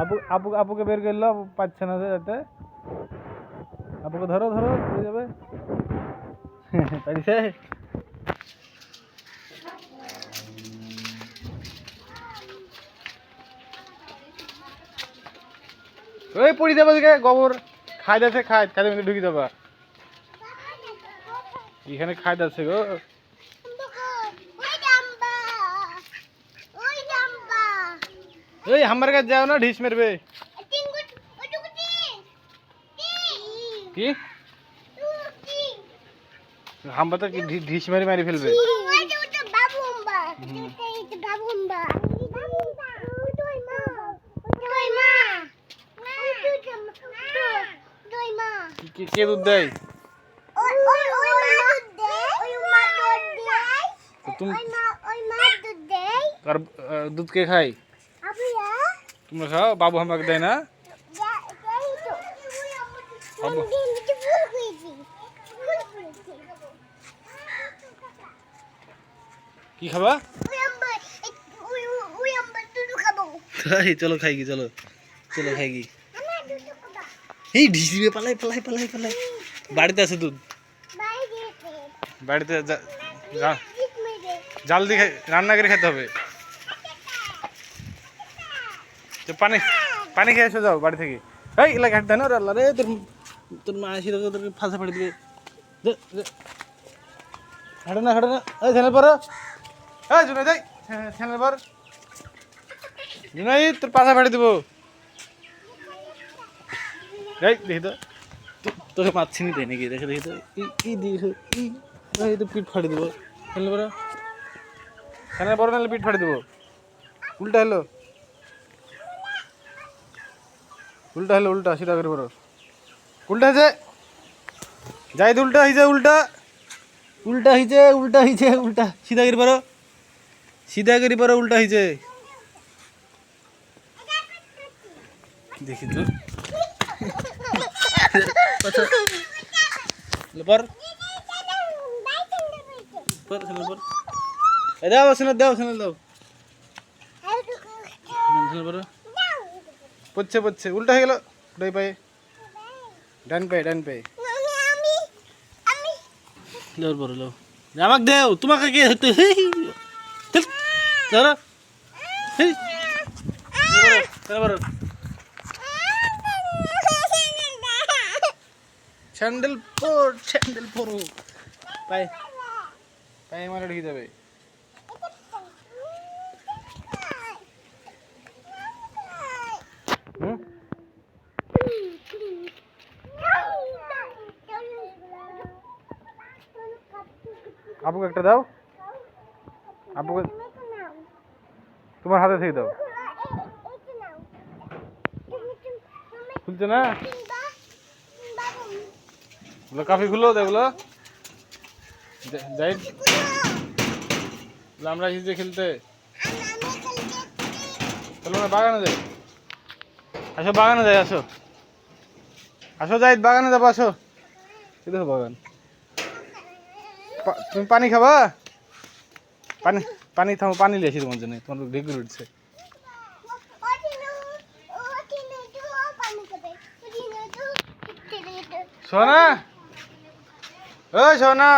আপু আপু আপুকে বের করল পাচ্ছে না যেতে। আপুকে ধরো ধরো পড়ে যাবে। পারিছে ওই পড়ে যাবে গোবর। খাই যাচ্ছে খাই খাই মধ্যে ঢুকে যাবা এখানে খাই যাচ্ছে গো। ওই আমার কাছে যাও না ঢিস মেরবে কি হাম্বা তো কি ঢি- ঢিস মেরে মারি ফেলবে কি- কি- কে দুধ দেয় তো তুমি আর আহ, দুধ কে খাই তোমরা খাও বাবু আমাকে দেয় না বাবু কি খাবা তাই চলো খাই কি চলো চলো খাই কি এই ঢিস দিবে পালাই পালাই পালাই পালাই বাড়িতে আছে দুধ বাড়িতে যা- যা- জাল দিয়ে খাই- রান্না করে খেতে হবে তো পানি পানি খেয়ে এসে যাও বাড়ি থেকে। এই, এলাকা হাঁটতে না আল্লাহ রে, তোর তোর মা এসে তোকে তোকে ফাঁসা ফাড়ি দিবে। হাঁটে না হাঁটে না। এই ছেলে পর এই জুনাই যাই ছেলে পর জুনাই তোর পাশা ফাড়ি দেবো। এই, দেখি তো। তোকে পাচ্ছি নি তাই নাকি? দেখে, দেখি তো। ই দিস ই তো পিঠ ফাড়ি দেবো। ছেলে পর ছেলে পর নাহলে পিঠ ফাড়ি দেবো। উল্টা হলো। উল্টা হলো উল্টা সিধা করে বড় উল্টা হয়েছে যাই উল্টা হয়েছে উল্টা। উল্টা হয়েছে উল্টা হয়েছে উল্টা। সিধা করে পারো। সিধা করে পারো উল্টা হয়েছে দেখি তো। পর। পর পর। দাও ছেলে দাও দাও। পর। পড়ছে পড়ছে উল্টা হয়ে গেল। ডাই পায়ে। ডান পায়ে ডান পায়ে। লোর বড় লো আমাকে দেও তোমাকে কে হতে ধরো। স্যান্ডেল পর স্যান্ডেল পরো। পায়ে। পায়ে মারা ঢুকে যাবে আপুকে একটা দাও। আপুকে তোমার হাতে থেকে দাও। খুলছে না? কাফি খুলো দেখল যাই আমরা এসেছি খেলতে। চলো না, বাগানে যাই। আসো, বাগানে যাই, আসো। আসো যাই বাগানে যাব, আসো। দেখো বাগান। তুমি পানি খাবা পানি পানি থামো পানি লিয়েছি তোমার জন্য তোমার ঢেকুর উঠছে সোনা ও সোনা